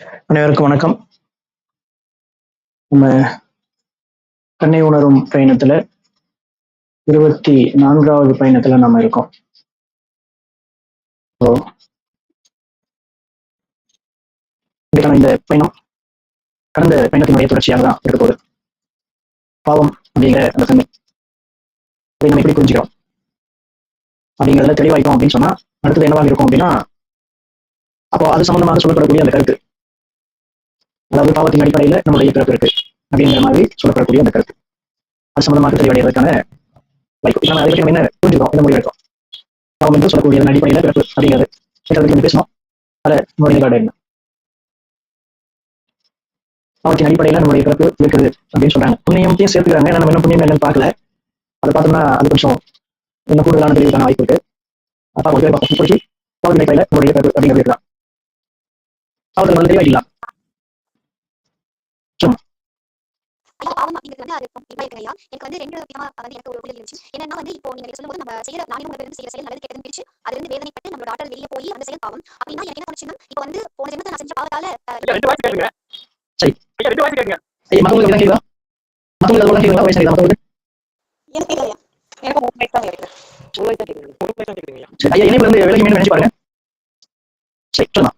அனைவருக்கும் வணக்கம். நம்ம கண்ணை உணரும் பயணத்துல இருபத்தி நான்காவது பயணத்துல நம்ம இருக்கோம். இந்த பயணம் கடந்த பயணத்தினுடைய தொடர்ச்சியாக தான் இருக்க போகுது. பாவம் அப்படிங்கிற அந்த தன்மை. அதை நம்ம எப்படி புரிஞ்சுக்கிறோம்? அப்படிங்கிறதுல தெளிவாயிட்டோம் அப்படின்னு சொன்னா அடுத்தது என்னவாக இருக்கும் அப்படின்னா அப்போ அது சம்பந்தமாக சொல்லப்படக்கூடிய அந்த கருத்து. அதாவது பாவத்தின் அடிப்படையில நம்முடைய பிறப்பு இருக்கு அப்படிங்கிற மாதிரி சொல்லப்படக்கூடிய அந்த கருத்து. அது சம்பந்தமாக தெளிவடைவதற்கான வாய்ப்பு. நம்ம அதை பற்றி நம்ம என்ன புரிஞ்சுக்கிறோம்? என்ன முடிவு எடுத்தோம் பாவம் என்று சொல்லக்கூடிய அடிப்படையில பிறப்பு அப்படிங்கிறது. இதை பற்றி நம்ம பேசணும். அதை நம்முடைய நிலைப்பாடு என்ன பாவத்தின் அடிப்படையில நம்முடைய பிறப்பு இருக்குது அப்படின்னு சொல்றாங்க. புண்ணியத்தையும் சேர்த்துக்கிறாங்க. நம்ம என்ன புண்ணியம் என்னன்னு பார்க்கல. அதை பார்த்தோம்னா அது கொஞ்சம் இன்னும் கூடுதலான தெளிவுக்கான வாய்ப்பு இருக்கு. அப்பா ஒரு பேர் பார்ப்போம். இப்போதைக்கு பாவத்தின் அடிப்படையில நம்முடைய பிறப்பு அப்படிங்கிறது இருக்கலாம் பாவத்தில் வந்து தெளிவாயிடலாம் பாவம் அப்படிங்கிறது வந்து அது ஐயா. எனக்கு வந்து ரெண்டு விதமா வந்து எனக்கு ஒரு புரிதல் இருந்துச்சு. என்னன்னா வந்து இப்போ நீங்க சொல்லும்போது நம்ம செய்யற இருந்து செய்யற செயல் நல்லது கெட்டதுன்னு பிரிச்சு அது வந்து வேதனைப்பட்டு நம்மளோட ஆற்றல் வெளியே போய் அந்த செயல் பாவம். அப்படின்னா எனக்கு என்ன தோணுச்சுன்னா இப்போ வந்து போன ஜென்மத்துல நான் செஞ்ச பாவத்தால அஹ், ஐயா, ரெண்டு வாய்ப்பு கேளுங்க. சரி. ஐயா ரெண்டு வாய்ப்பு கேளுங்க. ஐயா மத்தவங்களுக்கு எதாவது கேக்குதா? மத்தவங்களுக்கு அது கேக்குதா? வயசு மத்தவங்களுக்கு எனக்கு தெரியல எனக்கு மூணு வயசு தான் இருக்கு மூணு வயசு தான் கேக்குது. ஒரு வயசு தான் கேக்குறீங்க ஐயா. சரி ஐயா இணைப்பு வந்து விலகி மீண்டும் நினைச்சு பாருங்க. சரி சொல்லலாம்.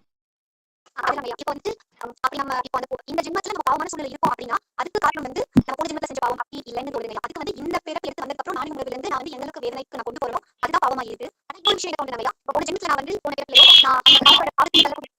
அது நம்ம இப்போ வந்து அப்படி நம்ம இப்போ அந்த இந்த ஜென்மத்துல நம்ம பாவமான சூழ்நிலை அப்படின்னா அதுக்கு காரணம் வந்து நம்ம போன ஜென்மத்துல செஞ்ச பாவம் அப்படி இல்லைன்னு தோணுது அதுக்கு வந்து இந்த பிறப்பு எடுத்து வந்ததுக்கு அப்புறம் நானும் உணர்வுல இருந்து நான் வந்து எந்த அளவுக்கு வேதனைக்கு நான் கொண்டு போறோம் அதுதான் பாவமா இருக்கு ஆனா இன்னொரு விஷயம் என்ன தோணுது இப்போ போன ஜென்மத்துல நான் வந்து போன நான் அந்த பாவத்தோட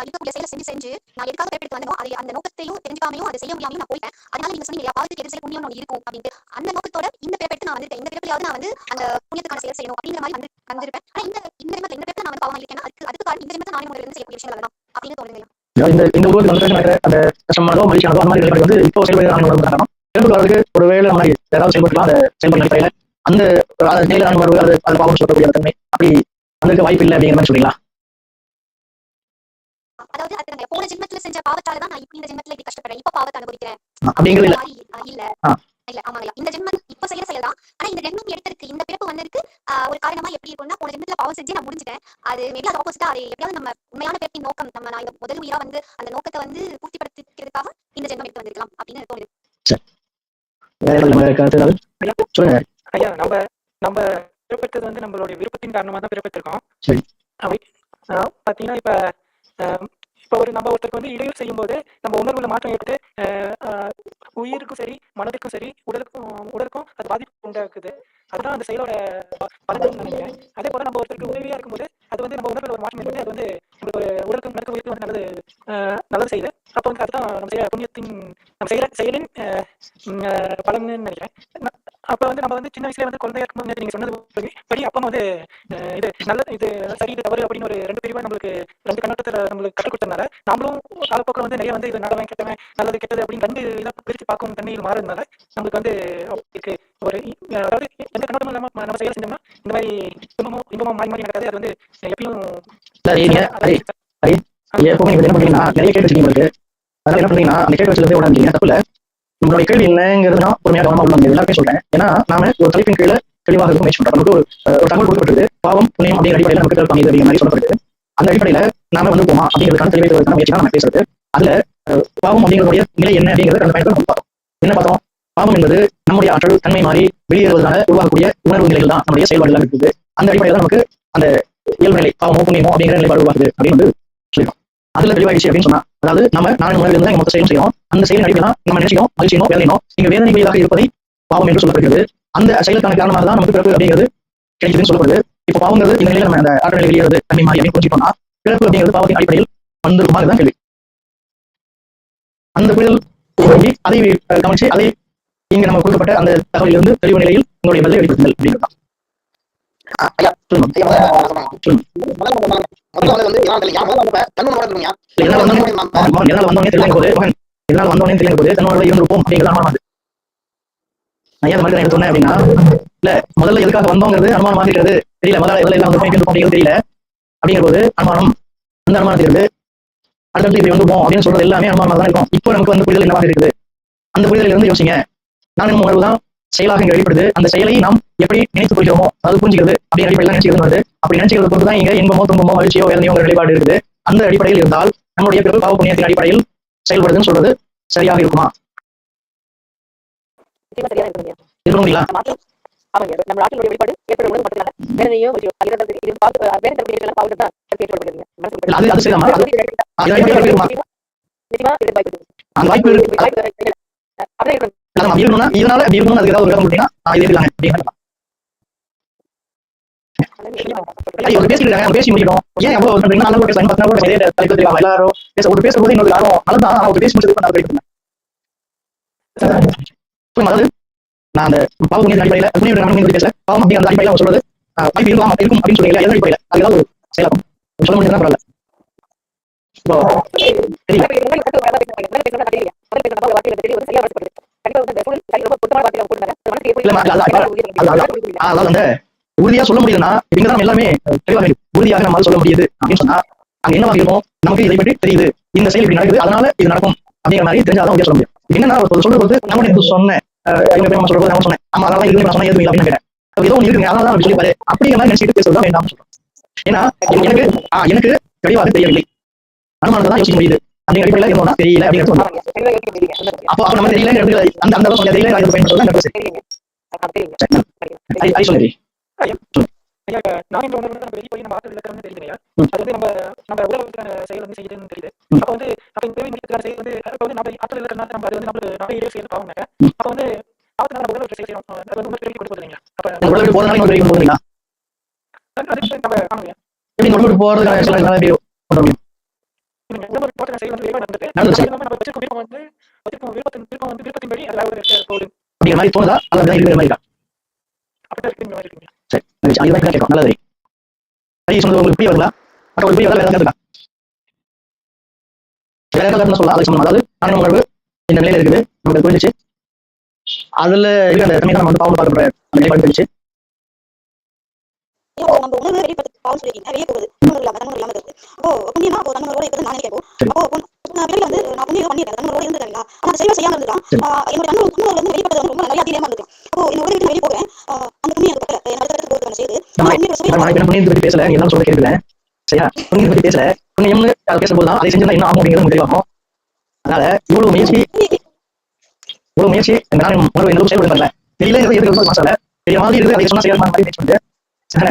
இருக்கக்கூடிய செயலை செஞ்சு செஞ்சு நான் எதுக்காக பிறப்பெடுத்து வந்தனோ அதை அந்த நோக்கத்தையும் தெரிஞ்சுக்காமையும் அதை செய்ய முடியாமையும் நான் போயிட்டேன். அதனால நீங்க சொன்னீங்க பாவத்துக்கு எதிர் செயல் புண்ணியம் ஒன்று இருக்கும் அப்படின்ட்டு. அந்த நோக்கத்தோட இந்த பிறப்பெடுத்து நான் வந்துட்டேன் இந்த பிறப்பிலாவது நான் வந்து அந்த புண்ணியத்துக்கான செயல் செய்யணும் அப்படிங்கிற மாதிரி வந்து வந்திருப்பேன். ஆனா இந்த இந்த ஜென்மத்துல இந்த பிறப்பில நான் வந்து பாவமா இருக்கேன் அதுக்கு அதுக்கு காரணம் இந்த ஜென்மத்துல நானே இருந்து செய்யக்கூடிய விஷயங்கள் தான் அப்படின்னு தோணுது இந்த இந்த உருவத்தில் வந்து நடக்கிற அந்த கஷ்டமானதோ மகிழ்ச்சியானதோ அந்த மாதிரி நிலைப்பாடு வந்து இப்போ செயல்படுகிற ஆண் உணர்வு காரணம் பிறப்பு வரதுக்கு ஒருவேளை அந்த மாதிரி ஏதாவது செயல்பட்டுலாம் அந்த செயல்பாடு அடிப்படையில அந்த அந்த நிலை ஆண் உணர்வு அது அது பாவம் சொல்லக்கூடிய அந்த தன்மை அப்படி வந்திருக்க வாய்ப்பு இல்லை அப்படிங்கிற மாதிரி சொல்றீங்களா? அதாவது அது போன ஜென்மத்துல செஞ்ச பாவத்தால தான் நான் இந்த ஜென்மத்துல இப்படி கஷ்டப்படுறேன். இப்ப பாவத்தை அனுபவிக்கிறேன். அப்படிங்கிறது இல்ல. இல்ல. ஆ. இல்ல ஆமாங்க இந்த ஜென்மம் இப்ப செய்யற செயல் தான் ஆனா இந்த ஜென்மம் எடுத்ததுக்கு இந்த பிறப்பு வந்ததுக்கு ஆஹ், ஒரு காரணமா எப்படி இருக்கும்னா போன ஜென்மத்துல பாவம் செஞ்சு நான் முடிஞ்சிட்டேன். அது மேபி அது ஆப்போசிட்டா அது எப்படியாவது நம்ம உண்மையான பிறப்பின் நோக்கம் நம்ம நான் இந்த முதல் உயிரா வந்து அந்த நோக்கத்தை வந்து பூர்த்திப்படுத்திக்கிறதுக்காக இந்த ஜென்மம் எடுத்து வந்திருக்கலாம் அப்படின்னு தோணுது. ஐயா, சொல்லுங்க. ஐயா நம்ம நம்ம பிறப்பெடுத்தது வந்து நம்மளுடைய விருப்பத்தின் காரணமா தான் ஆஹ், பாத்தீங்கன்னா இப்ப ஆஹ், இப்ப ஒரு நம்ம ஒருத்தருக்கு வந்து இடையூறு செய்யும் போது நம்ம உணர்வுல மாற்றம் ஏற்பட்டு உயிருக்கும் சரி மனதுக்கும் சரி உடலுக்கும் உடலுக்கும் அது பாதிப்பு உண்டாக்குது. அதுதான் அந்த செயலோட பலன் நினைக்கிறேன். அதே போல நம்ம ஒருத்தருக்கு உதவியா இருக்கும்போது அது வந்து நம்ம உணர்வுல ஒரு மாற்றம் ஏற்பட்டு அது வந்து உடலுக்கும் நடக்க உயிருக்கும் வந்து நல்லது ஆஹ், நல்லது செய்யுது. அப்போ வந்து அதுதான் நம்ம செய்யற புண்ணியத்தின் நம்ம செய்யற செயலின் பலன்னு நினைக்கிறேன். அப்ப வந்து நம்ம வந்து சின்ன வயசுல வந்து குழந்தையா இருக்கும்போது நீங்க சொன்னது படி- படி வந்து இது நல்ல இது சரி இது தவறு அப்படின்னு ஒரு ரெண்டு பிரிவா நம்மளுக்கு ரெண்டு கண்ணோட்டத்துல நம்மளுக்கு கற்றுக் கொடுத்ததுனால நாமளும் காலப்போக்கில் வந்து நிறைய வந்து இது நல்லவன் கெட்டவன் நல்லது கெட்டது அப்படின்னு ரெண்டு இதை பிரித்து பார்க்கும் தன்மையில் மாறுறதுனால நம்மளுக்கு வந்து இதுக்கு ஒரு அதாவது எந்த கண்ணோட்டமும் இல்லாம நம்ம செயல் செஞ்சோம்னா இந்த மாதிரி இன்பமும் இன்பமும் மாறி மாறி நடக்காது. அது வந்து எப்பயும் சரி. நீங்க எப்பவுமே நீங்க என்ன பண்றீங்கன்னா நிறைய கேட்டு வச்சிருக்கீங்க உங்களுக்கு. அதனால என்ன பண்றீங்கன்னா அந்த கேட்டு வச்சதை உடனே தப்பு இல்ல நம்மளுடைய கேள்வி என்னங்கிறது நான் பொறுமையா கவனமா உள்ள எல்லாருமே சொல்றேன். ஏன்னா நாம ஒரு தலைப்பின் கீழே தெளிவாக இருக்கும் முயற்சி பண்றோம். ஒரு அஹ், ஒரு தகவல் கொடுக்கப்பட்டது பாவம் புண்ணியம் அப்படிங்கிற அடிப்படையில நமக்கு தேவை அப்படிங்கிற மாதிரி சொல்லப்படுது அந்த அடிப்படையில நாம வந்து போமா அப்படிங்கிறதுக்கான தெளிவாக தருவதற்கான முயற்சி தான் நம்ம பேசுறது. அதுல பாவம் அப்படிங்கிறதுடைய நிலை என்ன அப்படிங்கிறது அந்த பயணத்தை நம்ம பார்த்தோம் என்ன பார்த்தோம்? பாவம் என்பது நம்முடைய ஆற்றல் தன்மை மாறி வெளியேறுவதனால உருவாகக்கூடிய உணர்வு நிலைகள் தான் நம்முடைய செயல்பாடுகள் இருக்குது. அந்த அடிப்படையில் தான் நமக்கு அந்த இயல்பு நிலை பாவமோ புண்ணியமோ அப்படிங்கிற நிலைப்பாடு உருவாகுது அப்படின்னு வந்து சொல்லிட்டோம் அதுல தெளிவாயிடுச்சு அப்படின்னு சொன்னா அதாவது நம்ம நாலு உணர்வு இருந்தா மொத்த செயலும் செய்யும் அந்த செயல் அடிப்படையில் தான் நம்ம நினைச்சினோம் மகிழ்ச்சியோ வேதனையோ இங்க வேதனைக்குரியதாக இருப்பதை பாவம் என்று சொல்லப்படுகிறது அந்த செயலுக்கான காரணமாக தான் நமக்கு பிறப்பு அப்படிங்கிறது கிடைக்குதுன்னு சொல்லப்படுது. இப்போ பாவங்கிறது இந்த நிலையில நம்ம அந்த ஆற்றல் நிலை வெளியேறது தன்மை மாதிரி அப்படின்னு புரிஞ்சுக்கோம்னா பிறப்பு அப்படிங்கிறது பாவத்தின் அடிப்படையில் வந்திருக்குமா தான் கேள்வி. அந்த புயல் அதை கவனிச்சு அதை இங்க நம்ம கொடுக்கப்பட்ட அந்த தகவலிலிருந்து தெளிவு நிலையில் உங்களுடைய பதிலை வெளிப்படுத்துங்கள் அப்படிங்கிறது தான் அஹ், ஐயா சொல்லுங்க முதல்ல வந்து வந்து முதல்ல தெரியல. போது மகன் எதனால தெரியல போது தன்னோட இருந்திருப்போம் அப்படிங்கிறது அனுமானம் அது அந்த மாதிரி நான் சொன்னேன் அப்படின்னா இல்ல முதல்ல எதுக்காக வந்தோங்கிறது அனுமானம் மாறிடுறது தெரியல முதல்ல எதுல எல்லாம் வந்திருப்போம் எப்படி தெரியல அப்படிங்கிற போது அனுமானம் அந்த அனுமானத்திலிருந்து அடுத்தடுத்து இப்படி வந்துப்போம் அப்படின்னு சொல்றது எல்லாமே அனுமானமா தான் இருக்கும் இப்போ நமக்கு வந்து புரிதல் என்னவாக இருக்குது அந்த புரிதலில் இருந்து யோசிங்க நான் என்ன உணர்வு தான் செயலாக இங்க வெளிப்படுது. அந்த செயலை நாம் எப்படி நினைத்துக் கொள்கிறோமோ அது புரிஞ்சுக்கிறது அப்படி அடிப்படையில் நினைச்சுக்கிறது வருது. அப்படி நினைச்சுக்கிறது பொறுத்து தான் இங்க இன்பமோ துன்பமோ மகிழ்ச்சியோ வேதனையோ நிலைப்பாடு இருக்குது. அந்த அடிப்படையில் இருந்தால் நம்முடைய பிறகு பாவ புண்ணியத்தின் அடிப்படையில் செயல்படுதுன்னு சொல்றது சரியாக இருக்குமா? நிச்சயமா சரியா இருக்குங்க இருக்க முடியல நம்ம ஆற்றல் ஆமாங்க நம்ம ஆற்றலுடைய வெளிப்பாடு ஏற்படும் பொழுது மட்டும் இது பார்த்து வேற தரப்பு தான் வாய்ப்பு அப்படி இருக்கணும்னா இதனால அப்படி இருக்கணும் அதுக்கு ஏதாவது ஒரு விதம் கொடுத்தீங்கன்னா இதே அப்படின்னு ஒரு இருக்காங்க, அவங்க பேசி முடிக்கணும். ஏன் எவ்வளவு ஒரு பண்றீங்க? நாலு பேர் பேசுறாங்க, பத்து நாள் கூட எல்லாரும் பேச ஒரு பேசும்போது இன்னொரு யாரும் நல்லதான் ஒரு பேசி முடிச்சதுக்கு நான். புரியுமா? அதாவது நான் அந்த பாவ புண்ணியத்தின் அடிப்படையில புண்ணிய பேசல. பாவம் அந்த அடிப்படையில அவங்க சொல்றது வாய்ப்பு இருக்கும் அப்படின்னு சொல்றீங்களா எந்த அடிப்படையில? அது ஏதாவது ஒரு செயலாகும். சொல்ல முடியுதுன்னா பரவாயில்ல. இப்போ தெரியல அதாவது உறுதியா சொல்ல முடியுதுன்னா இங்க தான் நம்ம எல்லாமே தெளிவாக உறுதியாக நம்மால சொல்ல முடியுது அப்படின்னு சொன்னா அங்க என்னவா இருக்கும்? நமக்கு இதை பற்றி தெரியுது. இந்த செயல் இப்படி நடக்குது அதனால இது நடக்கும் அப்படிங்கிற மாதிரி தெரிஞ்சாதான் உறுதியா சொல்ல முடியும். என்னன்னா ஒரு சொல்ற போது நம்ம நேத்து சொன்னேன். அஹ், நம்ம போது நான் சொன்னேன். ஆமா அதெல்லாம் இருக்கு நான் சொன்னா எதுவும் அப்படின்னு கேட்டேன். ஏதோ ஒன்று இருக்குங்க அதனால தான் அப்படி சொல்லி பாரு அப்படிங்கிற மாதிரி நினைச்சிட்டு பேசுறது வேண்டாம் சொல்றோம். ஏன்னா எனக்கு எனக்கு தெளிவாக தெரியவில்லை. அனுமானத்தை தான் யோசிக்க முடியுது. அப்படிங்கிற அடிப்படையில் என்னன்னா தெரியல. அப்போ அப்ப நம்ம தெரியல அந்த அந்த தெரியல நான் பயன்படுத்துறது. அது சொல்லுங்க நான் என்ற உணர்வு வந்து நம்ம வெளியே போய் நம்ம ஆற்றல். அது வந்து நம்ம நம்ம உலகத்துக்கான செயல் வந்து செய்யுதுன்னு தெரியுது. அப்ப வந்து அப்ப இந்த தேவை முடிக்கிறதுக்கான செயல் வந்து அப்ப வந்து நம்ம ஆற்றல் இருக்கிறனால நம்ம அது வந்து நம்மளுக்கு நம்ம இடையே. அப்ப வந்து பாவத்தினால நம்ம உலகத்தை செயல் செய்யறோம் அது வந்து உங்களுக்கு கொடுப்பது இல்லைங்களா அப்ப உலகத்துக்கு போறதுனால அது நம்ம உலகத்துக்கு போறதுக்கான செயல் வந்து. அது நம்ம விருப்பம் வந்து விருப்பத்தின் விருப்பம் வந்து விருப்பத்தின்படி அது ஒரு போகுது அப்படிங்கிற மாதிரி தோணுதா? அப்படிதான் இருக்கிற மாதிரி இருக்கா? அப்படிதான் மாதிரி இருக்குங்க சரி. அதுதான் தான் கேட்கும் நல்லது சரி சொன்னது உங்களுக்கு புரிய வரல மற்ற ஒரு புரிய வரல வேற ஏதாவது இருக்கா? வேற ஏதாவது சொல்லலாம். அதை சொல்லணும் அதாவது ஆன உணர்வு இந்த நிலையில இருக்குது. நமக்கு புரிஞ்சிச்சு. அதுல இருக்க அந்த தண்ணி நம்ம வந்து பாவம் பார்க்கப்படுற அந்த இப்போ நம்ம உணர்வு வெளிப்படுத்த பாவம் சொல்லிருக்கீங்க வெளியே போகுது உணர்வு இல்லாம தன்னுணர்வு இல்லாம இருக்கு அப்போ புண்ணியமா அப்போ தன்னுணர்வோட இருக்கிறது நான் நினைக்கிறோம். அப்போ பிறகு வந்து நான் புண்ணியம் ஏதோ பண்ணிருக்கேன் தன்னுணர்வோட இருந்திருக்கேன் ஆனா அதை சரியா செய்யாம இருந்திருக்கான். என்னோட தன்னுணர்வு தன்னுணர்வு வந்து வெளிப்பட்டது வந்து ரொம்ப நிறைய அதிகமா இருந்திருக்கும் அப்போ இந்த உலகத்தை வெளியே போகிறேன் அந்த புண்ணியம் எனக்கு பக்கல என்ன அடுத்த இடத்துக்கு போகிறதுக்கான செய்யுது புண்ணியத்தை பத்தி பேசல. எல்லாம் சொல்ல கேட்கல சரியா? புண்ணியத்தை பத்தி பேசல. புண்ணியம்னு பேசும்போது தான் அதை செஞ்சா என்ன ஆகும் அப்படிங்கிறது தெளிவாகும் அதனால இவ்வளவு முயற்சி இவ்வளவு முயற்சி நாள் உணர்வு எந்த செயல்பட வரல தெரியலங்கிறது எதுக்கு மசால தெரிய மாதிரி இருக்குது. அதை சொன்னா செய்யற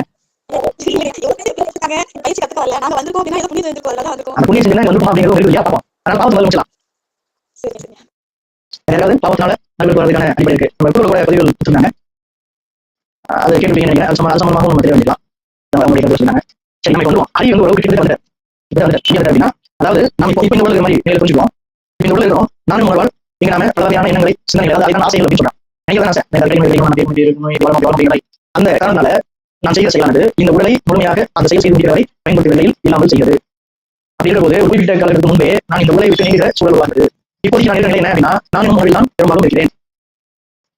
பயிற்சி கத்துக்க வரல நாங்க வந்திருக்கோம் அப்படின்னா ஏதோ புண்ணியம் வந்திருக்கோம் அந்த புண்ணியம் செஞ்சா வந்து ஒரு பார்ப்போம் அதனால பாவத்தை சரி சரி பாவத்தினால போறதுக்கான அடிப்படை இருக்கு நம்ம கூட கூட பதிவுகள் அதை கேட்டு நினைக்கிறேன் அது சம்பந்தமாக நம்ம தெரிய வேண்டியலாம் அவங்களுடைய சொன்னாங்க சரி நம்ம வந்து ஒரு வந்து இப்போ வந்து அப்படின்னா அதாவது நம்ம இப்போ இந்த உலக மாதிரி இந்த இருக்கிறோம் நானும் உணர்வால் இங்க நாம பலவகையான எண்ணங்களை சிந்தனைகள் அதாவது ஆசைகள் அப்படின்னு ஆசை அந்த காரணத்தால நான் செய்கிற செயலானது இந்த உடலை முழுமையாக அந்த செயல் செய்து முடிக்கிறவரை பயன்படுத்தும் நிலையில் இல்லாமல் செய்கிறது அப்படிங்கிற போது ஒரு குறிப்பிட்ட காலத்துக்கு முன்பே நான் இந்த உடலை விட்டு நீங்கிற சூழல் உருவாகுது இப்போதைக்கு நான் நிலை என்ன அப்படின்னா நான் முறையில் தான் பெரும்பாலும் இருக்கிறேன்.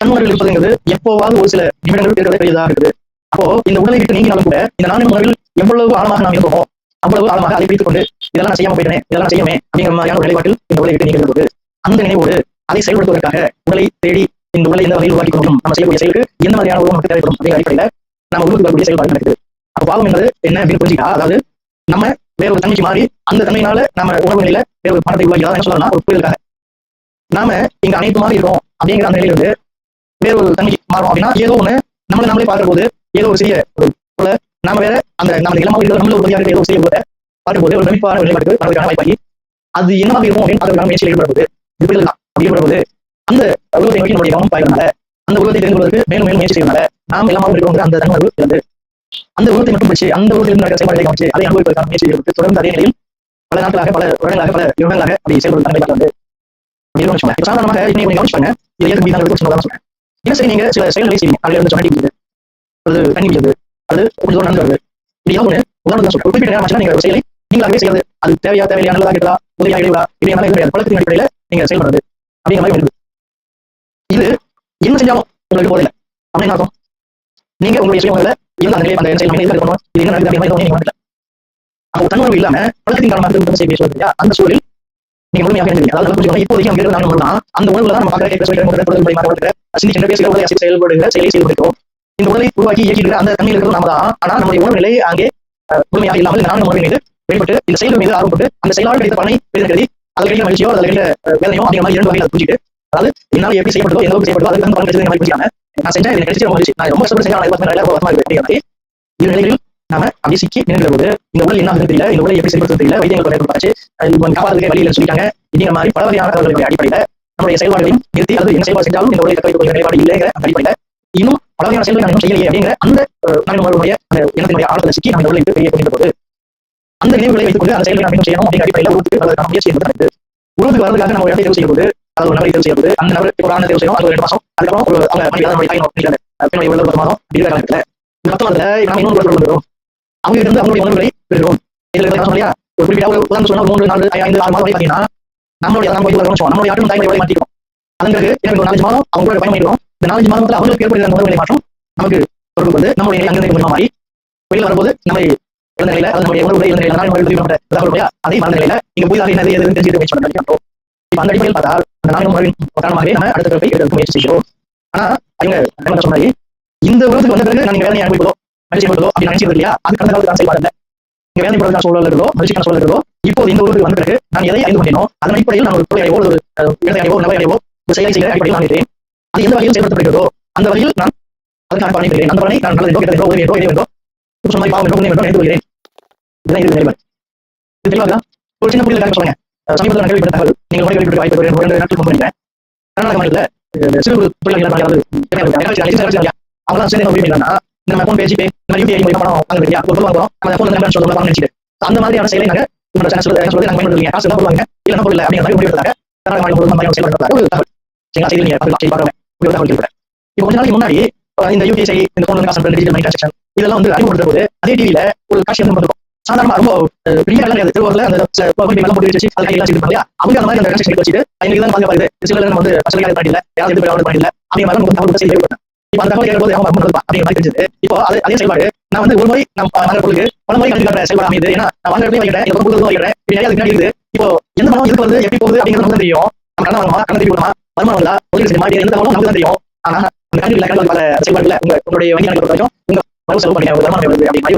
தன்முறையில் இருப்பதுங்கிறது எப்போவாவது ஒரு சில நிமிடங்கள் இருக்கிறது பெரியதாக இருக்குது. அப்போ இந்த உடலை விட்டு நீங்கினாலும் கூட இந்த நானும் உணர்வில் எவ்வளவு ஆழமாக நாம் இருந்தோமோ அவ்வளவு ஆழமாக அதை பிடித்துக் கொண்டு இதெல்லாம் நான் செய்யாம போயிட்டேன் இதெல்லாம் நான் செய்யமே அப்படிங்கிற மாதிரியான ஒரு நிலைப்பாட்டில் இந்த உடலை விட்டு நீங்கிற போது அந்த நினைவோடு அதை செயல்படுத்துவதற்காக உடலை தேடி இந்த உடலை எந்த வகையில் உருவாக்கி கொள்ளும் நம்ம செய்யக்கூடிய செயலுக்கு எந்த மாதிரியான உருவம் நமக்கு தேவைப்படும் அதே அடிப்படையில் நம்ம உருவாக்கி வரக்கூடிய செயல்பாடு நடக்குது அப்ப பாவம் என்பது என்ன அப்படின்னு புரிஞ்சுக்கா அதாவது நம்ம வேற ஒரு தன்மைக்கு மாறி அந்த தன்மையினால நம்ம உணவு நிலையில வேற ஒரு பணத்தை உருவாக்கி என்ன சொல்லலாம் ஒரு புரிதலுக்காக நாம இங்க அனைத்து மாதிரி இருக்கோம் அப்படிங்கிற அந்த நிலையில இருந்து வேற ஒரு தன்மைக்கு மாறும் அப்படின்னா ஏதோ ஒண்ணு நம்மளை நம்மளே பார்க்கிற போது ஏதோ ஒரு சிறிய ஒரு நாம வேற அந்த நம்ம இளமாக இருக்கிற நம்மள ஒரு உதவியாக ஏதோ ஒரு சிறிய போது பார்க்கும் போது ஒரு நம்பிப்பான நிலைப்பாட்டுக்கு வரதுக்கான வாய்ப்பாகி அது என்னவாக இருக்கும் அப்படின்னு அதற்கான முயற்சியில் ஈடுபடுவது இப்படி இருக்கலாம் அப்படி ஈடுபடுவது அந்த உருவத்தை நோக்கி நம்முடைய கவனம் பாய்கிறனால அந்த உருவத்தை தெரிந்து கொள்வதற்கு மேலும் மேலும் முயற்சி செய்வதால நாம் எல்லாமே இருக்கிறோங்கிற அந்த தன்மை இருந்து அந்த உருவத்தை மட்டும் பிடிச்சு அந்த உருவத்தில் நடக்கிற செயல்பாடுகளை கவனிச்சு அதை அனுபவிப்பதற்கான முயற்சி ஈடுபட்டு தொடர்ந்து அதே நிலையில் பல நாட்களாக பல வருடங்களாக பல யுகங்களாக அப்படி செயல்படும் தன்மை வந்து சாதாரணமாக இன்னைக்கு நீங்க கவனிச்சுப்பாங்க இது ஏற்க மீதான எடுத்து சொன்னதான் சொல்றேன் என்ன சரி நீங்க சில செயல்களை செய்வீங்க. அதுல இருந்து சொன்னாடி குடிக்குது அது தண்ணி குடிக்கிறது அது கொஞ்சம் தூரம் நடந்து வருது. இது ஏதாவது ஒண்ணு. உதாரணம் தான் சொல்றேன். குறிப்பிட்ட நேரம் நீங்க ஒரு செயலை நீங்களாகவே செய்யறது அது தேவையா தேவையா நல்லதாக இருக்கலாம் உதவியாக இடைவா இப்படி எல்லாம் கிடையாது பழக்கத்தின் அடிப்படையில் நீங்க செயல்படுறது அப்படிங்கிற மாதிரி வருது செஞ்சாலும் உங்களுக்கு போதில்லை அப்படின்னு அர்த்தம் நீங்க உங்களுடைய சுயங்களை இருந்து அந்த நிலையை அந்த செயல் அமைதி இருக்கணும் இது என்ன நடக்குது அப்படிங்கிற மாதிரி நீங்க வரல அப்போ தன்னுணர்வு இல்லாம பழக்கத்தின் காரணமாக திரும்ப செய்ய பேசுவது இல்லையா? அந்த சூழலில் நீங்க முழுமையாக இருந்தீங்க அதாவது நல்லா புரிஞ்சுக்கணும் இப்போதைக்கு அங்க இருக்கிற நாங்கள் தான். அந்த உணவுல தான் நம்ம பார்க்கிற கேட்கிற சொல்லிக்கிற முறை பொருள் பரிமாற கொடுக்கிற சிந்திக்கின்ற பேசுகிற உடலை அசைத்து செயல்படுகிற செயலை செயல்படுகிறோம் இந்த உடலை உருவாக்கி இயக்கிடுகிற அந்த தன்மையில் இருக்கிற நாம தான். ஆனா நம்முடைய உணவு நிலை அங்கே முழுமையாக இல்லாமல் இந்த நான்கு முறை மீது வெளிப்பட்டு இந்த செயல் மீது ஆர்வப்பட்டு அந்த செயலாளர் கிடைத்த பலனை பெரிதும் அதில் கிடைக்கிற மகிழ்ச்சியோ அதில் கிடைக்கிற அஹ், வேதனையோ அப்படிங்கிற மாதிரி இரண்டு வகையில் புரிஞ்சுட்டு அதாவது என்னால் எப்படி செய்யப்படுதோ எந்த அளவுக்கு செய்யப்பட்டதோ அதுக்கு வந்து பலன் கிடைச்சது மாதிரி நான் செஞ்சேன் எனக்கு கிடைச்சி ரொம்ப நான் ரொம்ப கஷ்டப்பட்டு செய்யலாம் நான் நிறைய நல்லா இருக்கு அப்படிங்கிற மாதிரி இரு நிலைகளில் நாம அப்படி சிக்கி நினைக்கிற போது இந்த உடல் என்ன தெரியல இந்த உடலை எப்படி செயல்படுத்த தெரியல வைத்தியங்கள் மேற்கொண்டாச்சு இவங்க காப்பாற்றுறதுக்கு வழியில் சொல்லிட்டாங்க. இந்த மாதிரி பல வகையான தகவல்களுடைய அடிப்படையில நம்முடைய செயல்பாடுகளையும் நிறுத்தி அது என்ன செயல்பாடு செஞ்சாலும் இந்த உடலை தக்க வைத்துக் கொள்கிற நிலைப்பாடு இல்லைங்கிற அந்த அடிப்படையில இன்னும் பல வகையான செயல்களை நான் இன்னும் செய்யலையே அப்படிங்கிற அந்த நடைமுறையுடைய அந்த ஆழத்தில் சிக்கி நம்ம இந்த உடலை விட்டு வெளியே போகின்ற போது அந்த நினைவுகளை வைத்துக்கொண்டு அந்த செயல்களை நாம் செய்யணும் அப்படிங்கிற அடிப்படையில் உருவத்துக்கு முயற்சி என்பது நடக்குது உருவத்துக்கு வரதுக்காக நம்ம இடத்தை தேர்வு செய்யும்போது போது ஒரு நபரை தேர்வு அந்த நபர் இப்போ ஒரு தேர்வு செய்யணும் அது ரெண்டு மாசம். அதுக்கப்புறம் ஒரு அவங்க மனைவி அதாவது பெண்ணுடைய உடல் பத்து மாதம் அப்படி காலத்துல இந்த பத்து மாதத்துல நம்ம இன்னொரு வந்துடும் அவங்க இருந்து அவங்களுடைய உணர்வுகளை பெறுகிறோம் இதுல இருக்கிற சொன்னா ஒரு குறிப்பிட்ட ஒரு உதாரணம் சொன்னா மூன்று நாலு ஐந்து ஆறு மாதம் வரை நம்மளுடைய நம்ம போய் நம்மளுடைய ஆட்டும் தாய்மொழி வரை மாட்டிக்கிறோம் எனக்கு ஒரு நாலஞ்சு மாதம் அவங்களோட பயணம் பண்ணிக்கிறோம் இந்த நாலஞ்சு மாதத்துல அவங்களுக்கு ஏற்படுகிற உணர்வுகளை மாற்றம் நமக்கு தொடர்பு வந்து நம்மளுடைய நிலை அங்கிருந்து கொஞ்சமா மாறி வரும்போது நம்ம இழந்த நிலையில அது நம்முடைய உணர்வு நிலையில நாள் அதே மறந்த நிலையில நீங்க புதிதாக என்னது எதுன்னு முயற்சி நினைக்கிறோம் அந்த அடிப்படையில் பார்த்தால் அந்த நான்கு காரணமாகவே நம்ம அடுத்த பிறப்பை எடுக்க முயற்சி செய்கிறோம் ஆனா அவங்க என்ன சொன்னாங்க இந்த உலகத்துக்கு வந்த பிறகு நீங்க வேதனை அனுபவிப்பதோ மகிழ்ச்சி படுவதோ அப்படி நினைச்சது இல்லையா? அது கடந்த காலத்துக்கான செயல்பாடு இல்லை. இங்க வேதனை படுறதுக்கான சூழல் இருக்கோ மகிழ்ச்சிக்கான சூழல் இருக்கோ இப்போ இந்த உலகத்துக்கு வந்த பிறகு நான் எதை அறிந்து கொண்டேனோ அதன் அடிப்படையில் நான் ஒரு பொருளை அடைவோ ஒரு இடத்தை அடைவோ ஒரு அடைவோ ஒரு செயலை செய்கிற அடிப்படையில் நான் இருக்கிறேன். அது எந்த வகையில் செயல்படுத்தப்படுகிறதோ அந்த வகையில் நான் அதுக்கான பலனை பெறுகிறேன் அந்த பலனை நான் நல்லதோ கெட்டதோ உதவியோ இடைவெளியோ சொன்ன மாதிரி பாவம் என்றோ புண்ணியம் என்றோ நினைத்து கொள்கிறேன். இதுதான் இறுதி நிலைமை இது தெளிவாக ஒரு சின்ன புரிதல் சொல்லுங்க சமீபத்தில் நான் கேள்விப்பட்ட தகவல் நீங்கள் முறை கேள்விப்பட்ட வாய்ப்பு ஒரு ரெண்டு நாட்கள் முன்பு நினைக்கிறேன் கர்நாடக மாநிலத்தில் சிறு குறு தொழிலாளர்கள் யாராவது அவங்க தான் உரிமை இல்லைன்னா நம்ம போன் பேசி பே இந்த யூபிஐ மூலியமா பணம் வாங்க இல்லையா ஒரு பொருள் வாங்குறோம் அந்த போன் நம்பர் சொல்லுங்க பணம் நினைச்சிட்டு அந்த மாதிரியான செயலை நாங்க உங்களோட சேனல் சொல்லுங்க சொல்லுங்க நாங்க பயன்படுத்துவீங்க காசு தான் போடுவாங்க இல்ல பொருள் இல்லை அப்படிங்கிற மாதிரி முடிவெடுத்தாங்க கர்நாடக மாநிலம் முழுவதும் மாதிரி செயல் பண்ணுறாங்க ஒரு தகவல் சரிங்களா செய்தி நீங்க பார்க்கலாம் செய்தி பார்க்கலாம் ஒரு தகவல் கேட்கிறேன் இப்போ கொஞ்ச நாளைக்கு முன்னாடி இந்த யூபிஐ இந்த போன் காசு டிஜிட்டல் மணி டிரான்சாக்ஷன் இதெல்லாம் வந்து அறிமுகப்படுத்த போது அதே டிவியில ஒரு காட்சி வந்து சாதாரணமா ரொம்ப அஹ், பெரிய வேலை கிடையாது திருவாரூர்ல அந்த ச- போட்டு வச்சு அது கையெல்லாம் செய்து இல்லையா? அவங்க அந்த மாதிரி அந்த டிரான்சாக்ஷன் வச்சுட்டு எங்களுக்கு தான் பாதுகாப்பு சில நம்ம வந்து பசங்க யாரும் பண்ணல யாரும் எதுவும் ஆர்டர் பண்ணல அப்படிங்கிற மாதிரி நமக்கு தகவல் செய்தி கேள்விப்பட்டேன் இப்போ அந்த தகவல் கேட்கும்போது அவங்க ரொம்ப அப்படிங்கிற மாதிரி தெரிஞ்சது. இப்போ அது அதே செயல்பாடு நான் வந்து ஒரு முறை நான் வாங்குற பொருளுக்கு பல முறை கண்டிப்பாக காட்டுற செயல்பாடு அமையுது. ஏன்னா நான் வாங்குற இடத்துல வைக்கிறேன் எனக்கு பொருள் வைக்கிறேன் இப்படி நிறைய அதுக்கு இருக்குது. இப்போ எந்த பணம் இதுக்கு வந்து எப்படி போகுது அப்படிங்கிறது நமக்கு தெரியும். நம்ம கடன் வாங்கணுமா? கடன் திருப்பி போடுமா வருமானம் இல்ல முதலீடு செய்ய மாட்டேன் எந்த தகவலும் நமக்கு தான் தெரியும். ஆனா அந்த கண்டிப்பாக பல செயல்பாடுல உங்க உங்களுடைய வங்கி கணக்கு பொறுத்த வரைக்கும் உங்க வரவு செலவு பண்ணி வருமானம் எவ்வளவு அப்படி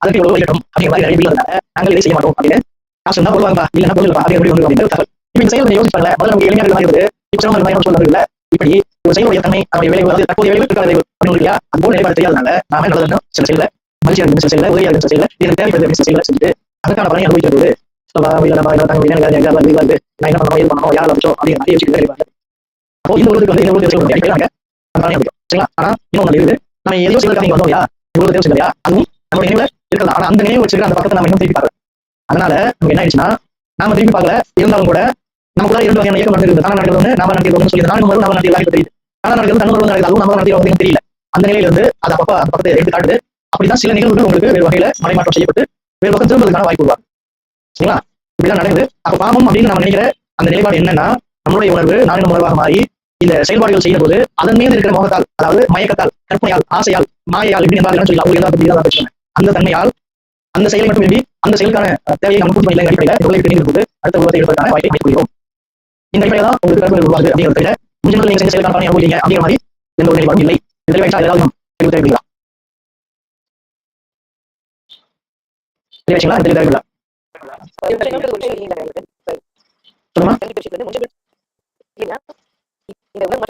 மாதிரி ஒரு எவ்வளவு அப்படிங்கிற மாதிரி நிறைய பில் நாங்கள் இதை செய்ய மாட்டோம் அப்படின்னு காசு இருந்தா இல்லைன்னா அப்படிங்கிற அப்படின்னு தகவல் இப்போ இந்த செயல் கொஞ்சம் யோசிப்பாங்க முதல்ல நமக்கு எளிமையாக இருக்கிற மாதிரி இருக்குது இப்போ சிரமம் மாதிரி சொல்றது இப்படி ஒரு செயலுடைய தன்மை நம்முடைய விளைவு அதாவது தற்போதைய விளைவு இருக்காத அப்படின்னு இல்லையா அது போல நிலைப்பாடு தெரியாதனால நாம நல்லதுன்னு சில செயல மகிழ்ச்சியாக இருக்கு சில செயல சில இது தேவைப்படுது சில செயல செஞ்சுட்டு அதுக்கான பலனை அனுபவிக்கிற போது என்ன பண்ணணும் ஏது பண்ணணும் அப்போ இந்த உலகத்துக்கு வந்து இந்த சரிங்களா ஆனா இன்னொன்று இருக்குது நம்ம எதையோ செய்யறதுக்கு நீங்க வந்தோம் இல்லையா இந்த உலகத்தை செய்யலையா அது நம்ம நினைவுல இருக்கலாம். ஆனா அந்த நினைவு வச்சிருக்க அந்த பக்கத்தை நம்ம இன்னும் திருப்பி பார்க்கல. அதனால நமக்கு என்ன ஆயிடுச்சுன்னா நாம திருப்பி பார்க்கல. இருந்தாலும் கூட நமக்குள்ள இரண்டு வகையான இயக்கம் நடக்குது தானே நடக்கிறது நாம நடக்கிறது சொல்லி நானும் முறை நாம நடக்கிறது எல்லாருக்கும் தெரியுது. ஆனா நடக்கிறது தன்னுணர்வு நடக்குது அதுவும் நம்ம நடக்கிறது உங்களுக்கு தெரியல. அந்த நிலையில இருந்து அது அப்பப்ப அந்த பக்கத்தை எடுத்து காட்டுது. அப்படிதான் சில நிகழ்வுகள் உங்களுக்கு வேறு வகையில மலைமாற்றம் செய்யப்பட்டு வேறு பக்கம் திரும்புவதற்கான வாய்ப்பு உருவாகும் சரிங்களா? இப்படிதான் நடக்குது. அப்ப பாவம் அப்படின்னு நம்ம நினைக்கிற அந்த நிலைப்பாடு என்னன்னா நம்மளுடைய உணர்வு நானும் உணர்வாக மாறி இந்த செயல்பாடுகள் செய்யும் போது அதன் மீது இருக்கிற மோகத்தால் அதாவது மயக்கத்தால் கற்பனையால் ஆசையால் மாயையால் இப்படி என்றால் சொல்லலாம் ஏதாவது வச்சுக்கோங்க அந்த தன்மையால் அந்த செயலை மட்டும் விரும்பி அந்த செயலுக்கான தேவையை நம்ம பூர்த்தி இல்லை அடிப்படையில் இந்த தெரிந்து போது அடுத்த உலகத்தை எடுப்பதற்கான வாய்ப்பை அமைத்துக் கொள்கிறோம். இந்த அடிப்படையில் தான் உங்களுக்கு கருத்து உருவாகுது அப்படிங்கிறத முன்ஜென்மத்தில் நீங்க செஞ்ச செயலுக்கான அனுபவிங்க அப்படிங்கிற மாதிரி எந்த ஒரு நிலைப்பாடும் இல்லை. இது தெளிவாயிட்டா ஏதாவது முன்ஜென்மங்கிறது ஒரு விஷயம் இல்லைங்க எங்களுக்கு. சொல்லுமா கண்டிப்பா விஷயம் வந்து முன்ஜென்மம் இல்லைங்க. இந்த உலகம்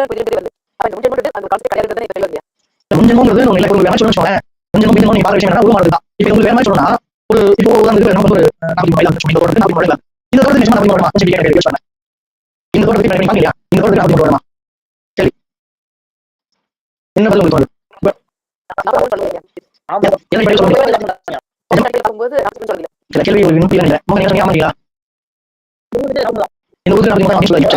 மற்ற விஷயம் தெளிவா இப்ப கொஞ்சம் தெளிவா வருது. அப்ப இந்த முன்ஜென்மங்கிறது அந்த கான்செப்ட் கிடையாதுன்றதை எனக்கு தெளிவா இல்லையா? முன்ஜென்மங்கிறது உங்க நிலை ஒரு வேலை சொல்லணும்னு சொன்னேன் முன்ஜென்மம் பின்ஜென்மம் நீ பார்க்குற விஷயம் என்ன உருவம் தான். இப்போ உங்களுக்கு வேலை சொல்லணும்னா ஒரு இப்போ உதாரணத்துக்கு நம்ம ஒரு நாற்பது மொபைல் வந்து இந்த தோட்டத்துக்கு நாற்பது மொபைல் இந்த தோட்டத்துக்கு நிச்சயமா நாற்பது கொஞ்சம் கேட்க சொன்னேன். இந்த தோட்டத்துக்கு பண்ணி பார்க்கலையா இந்த தோட்டத்துக்கு நாற்பது சரி. என்ன பதில் உங்களுக்கு கேள்வி ஒரு ஆமாங்களா இந்த ஊருக்கு நாற்பது சொல்லுங்க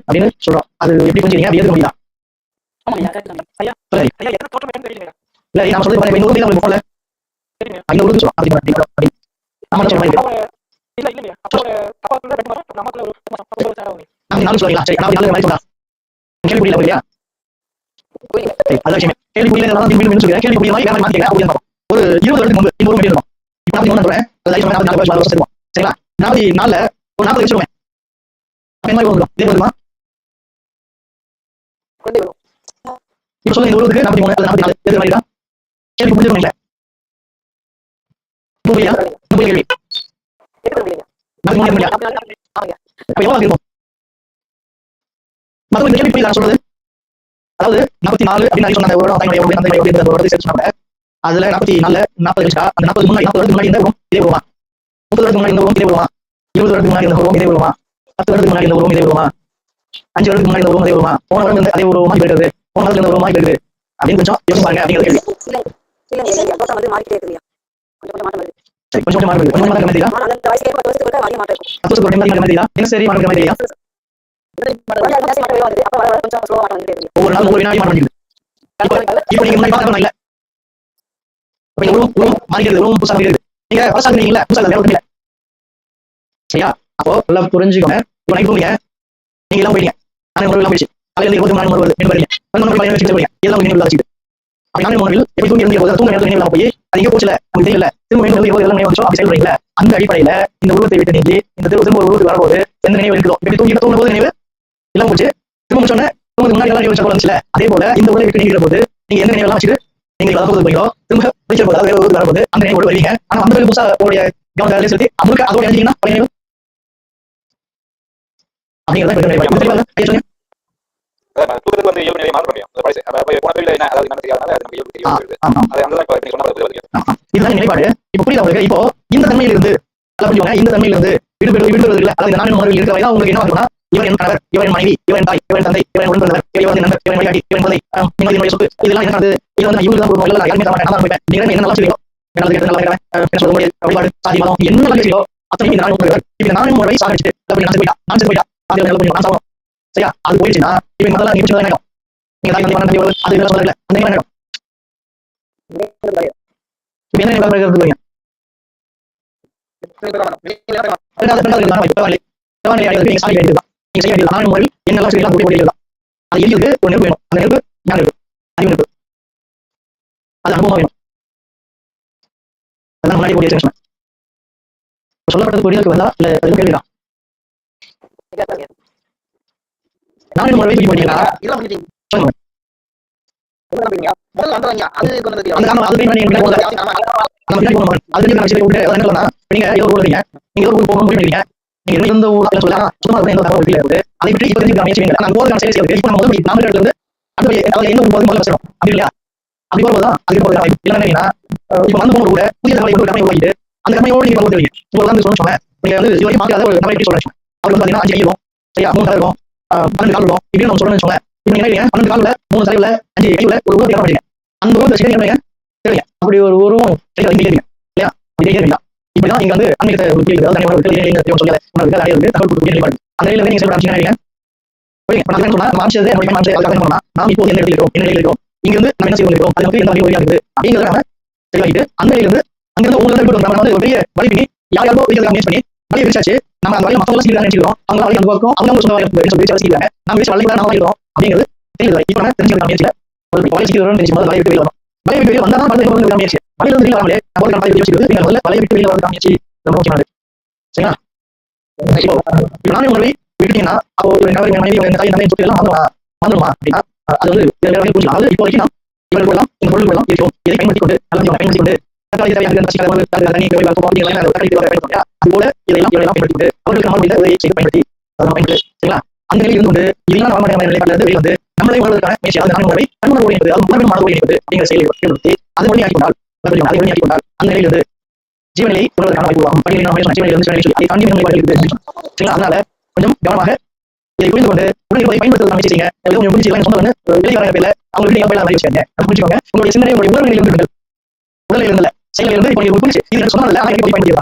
அப்படின்னு சொல்றோம் அது எப்படி இல்ல நான் சொல்றது பாருங்க. ஊருக்கு உங்களுக்கு போன்ல சரிங்க. ஐநூறு சொல்லுவோம் அப்படி அப்படி. அப்படி மாதிரி அப்பாவோட இல்ல ரெண்டு ஒரு மாதம் அப்போ ஒரு நாங்க நாலு சொல்லலாம் சரி நாலு நாலு மாதிரி சொல்லலாம் கேள்வி புரியல. சரி அதான் கேள்வி புரியல நான் கேள்வி புரியல மாதிரி மாத்திக்கலாம் ஒரு இருபது வருடத்துக்கு முன்பு இன்னொரு மணி இருக்கும் இப்போ மூணு சொல்றேன். சரிங்களா? நாற்பத்தி நாலுல ஒரு நாற்பது வச்சுருவேன் என்ன மாதிரி வந்துடும் இதே வருமா. இப்ப சொல்லுங்க உருவத்துக்கு நாற்பத்தி மூணு நாற்பத்தி நாலு எது மாதிரிதான் கேள்வி கேள்வி நாற்பத்தி மூணு ஆமாங்க இப்ப? இருக்கும் மத்தவங்க இந்த கேள்வி புரியுதா நான் சொல்றது? அதாவது நாற்பத்தி நாலு அப்படின்னு சொன்ன ஒரு தன்னுடைய ஒரு தந்தை ஒரு சேர்த்து சொன்னாங்க. அதுல நாற்பத்தி நாலு நாற்பது வச்சா அந்த நாற்பது முன்னாடி நாற்பது முன்னாடி உருவம் இதே உருவமா முப்பது வருடத்துக்கு முன்னாடி இந்த உருவம் இதே இருபது வருடத்துக்கு முன்னாடி இந்த உருவம் இதே பத்து வருடத்துக்கு முன்னாடி இந்த உருவம் இதே அஞ்சு வருடத்துக்கு முன்னாடி இந்த உருவம் இதே உருவமா போன வருடம் அதே உருவமா இருக்கிறது போன வருடத்துல இந்த உருவமா அப்படின்னு கொஞ்சம் யோசிச்சு பாருங்க கேள்வி. சரி கொஞ்சம் மாறுது. கொஞ்சம் மாறுது என்ன சரி மாறுது ஒவ்வொரு நாள் ஒவ்வொரு வினாடி இப்போ நீங்க முன்னாடி பார்க்கணும் இல்ல. அப்ப உருவம் உருவம் மாறிக்கிறது உருவம் மாறிக்கிறது. நீங்க பழசாக்குறீங்களா புதுசா சரியா? அப்போ நல்லா புரிஞ்சுக்கோங்க. இப்போ நைட் போவீங்க நீங்க எல்லாம் போயிட்டீங்க. நானே உணவு எல்லாம் போயிடுச்சு காலையில இருபத்தி நாலு உணவு என்ன வரீங்க ரெண்டு பழைய வச்சுட்டு போறீங்க வச்சுட்டு அப்படி நானே உணவில் எப்படி தூங்கி போது தூங்க நேரத்தில் நினைவு போய் அது எங்க போச்சுல? தெரியல. திரும்ப மீண்டும் எழுதி எல்லாம் நினைவு அப்படி செயல்படுறீங்களா அந்த அடிப்படையில இந்த உருவத்தை விட்டு நீங்கி இந்த திரும்ப திரும்ப ஒரு உருவத்துக்கு வரும்போது எந்த நினைவு இருக்குதோ? இப்படி தூங்கி தூங்கும் போது நினைவு? எல்லாம் போச்சு. திரும்ப முடிச்சோன்னே முன்னாடி எல்லாம் நினைவு வச்சா அதே போல இந்த உடலை விட்டு நீங்கிற போது நீங்க எந்த நினைவெல்லாம் வச்சுட்டு நீங்க வளர்ந்து போகிறீங்களோ திரும்ப வைக்கிற போது வேற ஒரு வரும்போது அந்த நினைவோடு வருவீங்க ஆனா அந்த புதுசா உங்களுடைய கவனத்தை செலுத்தி அவருக்கு அதோட எழுதிங்கன்னா பழைய நினைவு அப்படிங்கிறத. அதான் வந்து இயல்பு நிலையை மாற்ற முடியும். போன என்ன அதாவது என்ன தெரியாதனால அது இயல்பு அந்த இப்போ நீங்க சொன்ன மாதிரி வருது இதுதான் நிலைப்பாடு. இப்ப புரியுதா உங்களுக்கு? இப்போ இந்த தன்மையில இருந்து புரிஞ்சுக்கோங்க இந்த தன்மையில இருந்து விடுபெறு விடுபெறுவது இல்ல. அதாவது நானின் உணர்வில் இருக்கிற வரை உங்களுக்கு என்ன ஆகும்னா இவன் என் கணவர் இவன் என் மனைவி இவன் என் தாய் இவன் என் தந்தை இவன் உடன் பிறந்தவர் இவன் வந்து நண்பர் இவன் வழிகாட்டி இவன் குழந்தை நீங்கள் என்னுடைய சொத்து இதெல்லாம் என்ன நடந்தது? இது வந்து நான் தான் இல்ல யாருமே தர நான் போயிட்டேன். போய்ப்பேன் என்ன நல்லா சொல்லுவீங்க நல்லது கெட்டது நல்லா இருக்கிறவன் என்ன சொல்ல முடியாது. வழிபாடு சாதி மதம். என்ன நல்லா பேசுறீங்களோ அத்தனையும் இந்த நானும் உணர்வு இப்ப நானும் ஒரு வயசு சாகடிச்சுட்டு அப்படி நான் போயிட்டா? நான் போயிட்டா? அது நல்ல புரியும் நான் சரியா? அது போயிடுச்சுன்னா இவன் முதல்ல நீங்க தான் நடக்கும். நீங்க தாய் வந்து மகன் அது இதெல்லாம் சொல்லல அந்த என்ன நடக்கும். இப்ப என்ன நிலைப்பாடு இருக்கிறது ரெண்டாவது ரெண்டாவது நீங்க சாமி வேண்டியதுதான் நீங்க செய்ய வேண்டியது நானும் முறையில் என்னெல்லாம் செய்யலாம் கூடிய அது எரியதுக்கு ஒரு நெருப்பு வேணும். அந்த நெருப்பு ஞான நெருப்பு அறிவு நெருப்பு. அது அனுபவமா வேணும். அதான் முன்னாடி கூடிய சொன்னேன் சொல்லப்பட்டது புரிதலுக்கு வந்தா இல்ல அது கேள்விதான் நானும் முறை தூக்கி போட்டீங்களா சொல்லுங்க. அந்த காரணம் அது நீங்க நான் என்ன ஏதோ ஒரு ஊர் வரீங்க நீங்க ஏதோ ஒரு ஊர் போகணும் முடிவு பண்ணிருக்கீங்க நீங்க ஊர் சொல்லலாம் எந்த தகவல் வீட்டுல அதை விட்டு நான் போறதுக்கான செயல் செய்யுது இப்போ நம்ம நாம இடத்துல இருந்து அடுத்த அதாவது எந்த ஊர் போது முதல்ல வச்சிடும் அப்படி இல்லையா? அப்படி இல்லை என்னன்னா இப்போ வந்து போன கூட புதிய தகவலை கொண்டு உருவாக்கிட்டு அந்த கம்மியோடு நீங்க பரவ தெரியும் உங்களுக்கு சொல்ல சொன்னேன் நீங்க வந்து இதுவரைக்கும் பார்க்காத ஒரு எப்படி அவர் வந்து அஞ்சு சரியா? மூணு தலை இருக்கும். பன்னெண்டு கால் இருக்கும். இப்படின்னு நம்ம சொல்லணும்னு சொன்னேன் இப்போ என்ன பன்னெண்டு காலில் மூணு தலையில அஞ்சு கையில ஒரு ஊர் தேவை அந்த ஊர் வச்சுக்க அப்படி ஒரு உருவம். இல்லையா? இல்லையா இப்படிதான் இங்க வந்து அன்னைக்கு ஒரு கேள்வி தனியாக ஒரு கேள்வி சொல்லல உங்களுக்கு நிறைய தகவல் அந்த நிலையில நீங்க சொல்ல ஆரம்பிச்சீங்க ஓகே நான் என்ன சொன்னா மாமிச்சது என்னுடைய மாமிச்சது அதுக்காக நாம் இப்போ என்ன இடத்துல இருக்கோம்? என்ன நிலையில இருக்கோம்? இங்க இருந்து நம்ம என்ன செய்ய இருக்கோம் அது வந்து எந்த வழி இருக்குது? அப்படிங்கிறத நம்ம தெளிவாகிட்டு அந்த நிலையில இருந்து உங்களுக்கு இருந்து நம்ம வந்து ஒரு பெரிய வழி பண்ணி யார் யாரோ வைக்கிறதுக்கு முயற்சி பண்ணி வழி விரிச்சாச்சு நம்ம அந்த வழியை சீக்கிரம் நினைச்சிருக்கோம் அவங்க வழி அந்த அவங்க சொல்லி நம்ம விரிச்சு வழி நம்ம இருக்கோம் அப்படிங்கிறது தெரியுது. இப்போ நம்ம தெரிஞ்சுக்கிற முயற்சியில ஒரு வழி சீக்கிரம் தெரிஞ்சு முதல்ல வழி விட்டு வெளியே வரணும். வலையை விட்டு வெளியே வந்தா தான் முயற்சி வலையில இருந்து வெளியே வரலே நம்ம ஒரு வலையை யோசிக்கிறது முதல்ல விட்டு முயற்சி ரொம்ப முக்கியமானது சரிங்களா? இப்போ நானே உங்களை விட்டுட்டீங்கன்னா அப்போ ஒரு நபர் மனைவி என் தாய் எல்லாம் அப்படின்னா அது வந்து வேற வேற புரிஞ்சுக்கலாம். இப்போ வரைக்கும் நாம் இவர்கள் எல்லாம் இந்த பொருள் எல்லாம் இருக்கும் இதை பயன்படுத்தி கொண்டு நல்ல பயன்படுத்தி கொண்டு தண்ணி தேவை தேவை பயன்படுத்தி அது இதெல்லாம் இவரெல்லாம் பயன்படுத்தி கொண்டு அவர்களுக்கு நம்ம இந்த உதவியை செய்து பயன்படுத்தி பயன்படுத்தி சரிங்களா? அந்த நிலையில் இருந்து கொண்டு இதெல்லாம் நம்ம மாதிரி வெளியே வந்து நம்மளை உணர்வதற்கான முயற்சி அதாவது நான் உணவை தன்னுணர்வு என்பது அது உணர்வு மனது என்பது அப்படிங்கிற செயலை ஏற்படுத்தி வழியாக்கி கொண்டால் அதை வழியாக்கி கொண்டால் அந்த நிலையில் இருந்து உணர்வதற்கான வாய்ப்பு உருவாகும். சொன்ன சொல்லி அதை தாண்டி சரிங்களா? அதனால கொஞ்சம் கவனமாக இதை புரிந்து கொண்டு உடனே இருப்பதை பயன்படுத்துவதற்கு முயற்சி செய்யுங்க. ஏதோ கொஞ்சம் புரிஞ்சு சொந்த வந்து வெளியே வர பேர்ல அவங்க வீட்டு பேர்ல மாதிரி வச்சுக்கோங்க. அதை புரிஞ்சுக்கோங்க உங்களுடைய சிந்தனை உங்களுடைய உணர்வுகளில் இருந்து உடலில் இருந்தல செயலில் இருந்து இப்போ புரிஞ்சு இது சொன்னதில்ல ஆனால் பயன்படுத்தி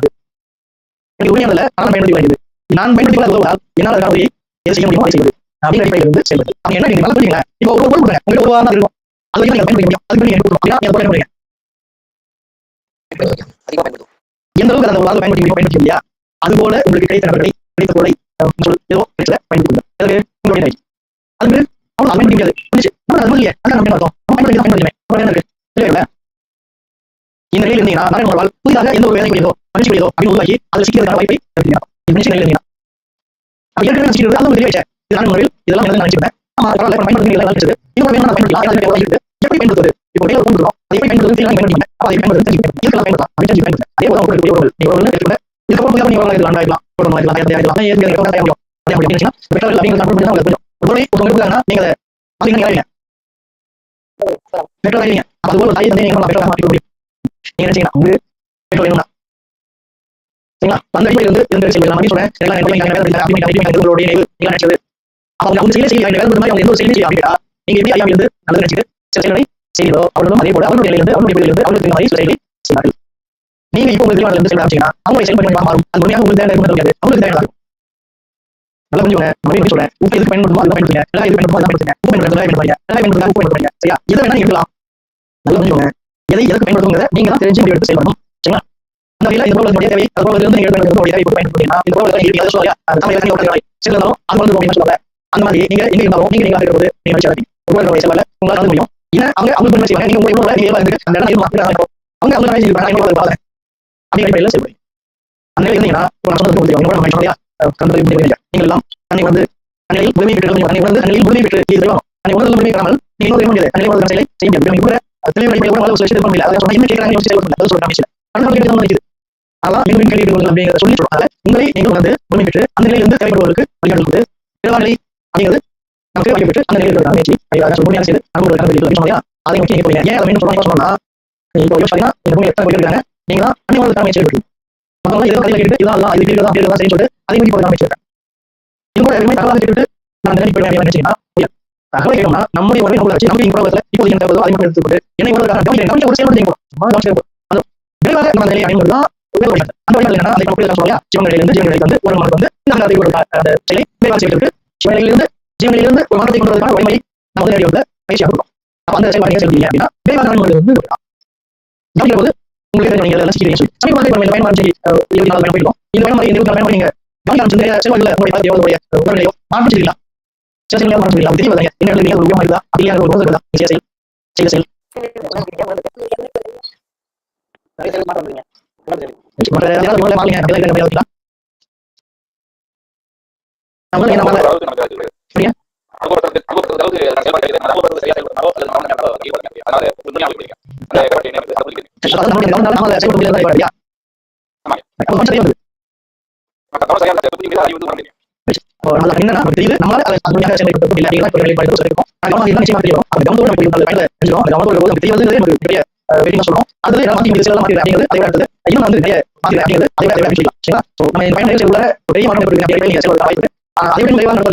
எனக்கு ஆனால் பயன்படுத்தி வருகிறது நான் பயன்படுத்தி கொள்ள உதவுவதால் என்னால் அதற்கான எது செய்ய முடியுமோ அதை செய்வது. அப்படின்னு அடிப்படையில் இருந்து செயல்படுது. அவங்க என்ன நீங்க நல்லா இப்போ ஒரு பொருள் கொடுங்க உங்களுக்கு ஒரு தான் இருக்கும். அது வரைக்கும் நீங்க பயன்படுத்த முடியும். அதுக்கு நீங்க கொடுக்கணும்? அப்படின்னா நீங்க பயன்படுத்துங்க பயன்படுத்தும். எந்த அளவுக்கு அந்த உங்களால் பயன்படுத்தி முடியுமோ பயன்படுத்த முடியா அதுபோல உங்களுக்கு கிடைத்த நபர்களை கிடைத்த பொருளை ஏதோ கிடைச்சத பயன்படுத்துங்க. அதுக்கு உங்களுடைய நோய் அதுக்கு அவ்வளவு பயன்படுத்த முடியாது புரிஞ்சு நம்ம அது இல்லையே? அதான் நம்ம என்ன அர்த்தம் நம்ம பயன்படுத்தி பயன்படுத்தமே. இருக்கு? இந்த நிலையில் இருந்தீங்கன்னா நான் புதிதாக எந்த ஒரு வேலை கூடியதோ மகிழ்ச்சி கூடியதோ அப்படின்னு உருவாக்கி அதில் சிக்கிறதுக்கான வாய்ப்பை தருவீங்க இந்த நிலையில் இருந்தீங்கன்னா. அப்ப ஏற்கனவே நினைச்சிக்கிறது அது தெரிய வச்சேன் இது நான் முறையில் இதெல்லாம் எனக்கு நினைச்சிருந்தேன். ஆமா பரவாயில்ல பயன்படுத்தி எல்லாம் நினைச்சது இது வேணும் பயன்படுத்தலாம் எப்படி பயன்படுத்துறது இப்போ வெளியில கொண்டுறோம் அதை எப்படி பயன்படுத்துறது பயன்படுத்தி அதை பயன்படுத்துறது இதுக்கெல்லாம் பயன்படுத்தலாம் அப்படி தெரிஞ்சு பயன்படுத்த அதே போல உங்களுக்கு உறவுகள் நீ உறவுகள் இதுக்கப்புறம் நீ தயார் அதே அப்படி இருந்துச்சுன்னா கண்ட்ரோல் பண்ணி உங்களுக்கு ஒரு ஒரு இருக்காங்கன்னா நீங்க அதை பெற்றோர் அது போல தாய் தந்தை நீங்க பெற்றோர் மாற்றி முடியும் உங்களுக்கு பெற்றோர் வேணும்னா சரிங்களா அந்த அடிப்படையில் இருந்து நான் சொல்றேன் உங்களுடைய நினைவு நினைச்சது அவங்க அவங்க செய்ய செய்ய வேலை மாதிரி அவங்க எந்த ஒரு செய்ய அப்படின்னா நீங்கள் எப்படி ஐயா இருந்து நல்லது நினைச்சிட்டு சில செயல்களை செய்கிறோ அவர்களும் அதே போல அவர்களுடைய நிலையிலிருந்து அவர்களுடைய நிலையிலிருந்து அவர்களுக்கு மாதிரி சில செயல்களை நீங்க இப்போ உங்களுக்கு இருந்து செயல் ஆரம்பிச்சீங்கன்னா அவங்க செயல்படி மாறும்? அது உண்மையாக உங்களுக்கு தேவை முடியாது அவங்களுக்கு தேவை நல்லா புரிஞ்சுங்க நம்ம எப்படி சொல்றேன்? உப்பு எதுக்கு பயன்படுமோ அதை பயன்படுத்துங்க எல்லாம் எதுக்கு பயன்படுமோ அதை பயன்படுத்துங்க உப்பு பயன்படுத்துங்க பயன்படுத்துங்க எல்லாம் பயன்படுத்துங்க உப்பு பயன்படுத்துங்க சரியா? எதை வேணா எடுக்கலாம் நல்லா புரிஞ்சுங்க எதை எதுக்கு பயன்படுத்துங்கிறத நீங்க தான் தெரிஞ்சு எடுத்து செயல்படணும். சரிங்களா? அந்த வகையில இந்த பொருளுடைய தேவை அது போல இருந்து நீங்க எடுத்து தேவை. பயன்படுத்தினா இந்த பொருள் இருக்கு அதை சொல்லலையா அது தமிழ் அது வந்து சொல்லுவாங்க? அந்த மாதிரி நீங்க எங்க இருந்தாலும் நீங்க நீங்க இருக்கிறது நீங்க வச்சு உங்களோட வயசுல உங்களால முடியும். ஏன்னா அவங்க அவங்களுக்கு என்ன செய்வாங்க. நீங்க உங்க அந்த இடம் மாத்திரம் அவங்க அவங்க வேலை செய்வாங்க இவ்வளவு பாருங்க அப்படி அடிப்படையில் அந்த நிலையில் இருந்தீங்கன்னா ஒரு நான் சொன்னது தெரியும் உங்களோட சொன்னையா கந்தலை முடிவு நீங்கள் எல்லாம் வந்து தண்ணியில் உரிமை பெற்று அன்னைக்கு வந்து தண்ணியில் உரிமை பெற்று இது அன்னைக்கு பெறாமல் முடியாது வந்து செயலை செய்ய முடியாது. கூட தெளிவு கூட ஒரு விஷயத்தை அதை சொன்னா இன்னும் கேட்கறாங்க யோசிச்சு செயல்பட முடியல சொல்ல கேட்டு தான் இருக்குது அதான் மீண்டும் கேள்வி அப்படிங்கிறத சொல்லி சொல்றோம். உங்களை நீங்கள் வந்து உரிமை பெற்று அந்த நிலையிலிருந்து தேவைப்படுவதற்கு வழிகாட்டு பிறவாநிலை அப்படிங்கிறது நமக்கு அந்த நிலையில் இருக்கிற முயற்சி செய்து அனுபவம் சொன்னா அதை நோக்கி நீங்க போறீங்க ஏன் அதை மீண்டும் சொல்றாங்க சொன்னா இப்போ யோசிச்சீங்கன்னா இந்த பூமி எத்தனை பேர் இருக்காங்க நீங்க தான் வாழ்க்கை முயற்சி எடுக்கணும் மற்றவங்க கேட்டு இது இப்படி தான் அப்படி தான் செய்ய சொல்லிட்டு அதை மீறி முயற்சி இது கூட எதுவுமே நான் நினைப்பு அப்படின்னு நினைச்சீங்கன்னா முடியாது. கேட்கணும்னா நம்முடைய உறவை நம்மளை வச்சு இந்த உலகத்துல இப்போ என்ன தேவையோ அதை மட்டும் எடுத்துக்கொண்டு என்னை உலகம் ஒரு செயல்படுத்தி சும்மா கவனிச்சு அது விரைவாக நம்ம நிலையை அடைவது தான் அந்த வழிகள் என்னன்னா அதை நம்ம சொல்லலாம் வந்து ஒரு மனது வந்து அதை ஒரு அந்த விரைவாக ஜீவநிலையிலிருந்து ஒரு மாற்றத்தை கொண்டு வரதுக்கான வழிமுறை நம்ம வந்து வந்து பயிற்சியாக கொடுக்கும் அப்ப அந்த செயல்பாடு செய்வீங்க அப்படின்னா விரைவாக வந்து கவனிக்கிற போது உங்களுக்கு நீங்க எல்லாம் சிக்கிறீங்க சொல்லி சமீப மாதிரி இந்த பயன்பாடு சரி இருபத்தி நாலு பயணம் போயிருக்கோம் இந்த பயன்பாடு இந்த இருபத்தி நாலு பயணம் நீங்க கவனிக்க நிறைய செயல்பாடுல உங்களுடைய பலத்தையோ உங்களுடைய உடல்நிலையோ மாற்றம் செய்யலாம் சில மாற்றம் செய்யலாம் தெரிய வரலைங்க என்ன நீங்க ஒரு உபயோகம் இருக்குதா? அப்படியே ஒரு ரோஸ் இருக்குதா செய்ய செயல் செய்ய செயல் நிறைய செயல் மாற்றம் பண்ணுங்க மற்ற அப்படியே நம்ம வந்து என்ன அளவுக்கு அந்த சரியா அல்லது அதனால அந்த நம்ம கவனம் நம்ம செயல்பட முடியாத அறிவு வந்து தெரியும் அதை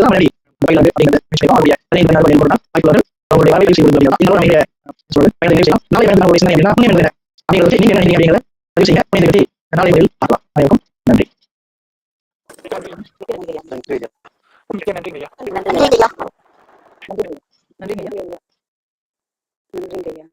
விட அடுத்தது இன்னும் அப்படிங்கிறது நீங்க செயல்பட வாய்ப்பு ஆஹ் அதை விட அவருடைய அதை நாள் என்பது வாய்ப்பு அவருடைய வாழ்க்கை செய்வது அப்படிங்கிறது இதோட நீங்க சொல்லுங்க பயணத்தை நிறைவு செய்யலாம் நாளை பயணத்தில் ஒரு சிந்தனை என்ன அப்படிங்கிறது நீங்க என்ன நினைக்கிறீங்க அப்படிங்கிறத பதிவு செய்யுங்க. புண்ணியத்தை பற்றி நாளை வரையில் பார்க்கலாம். அனைவருக்கும் நன்றி. நன்றி ஐயா. மிக்க நன்றி ஐயா நன்றி ஐயா நன்றி ஐயா. ஐயா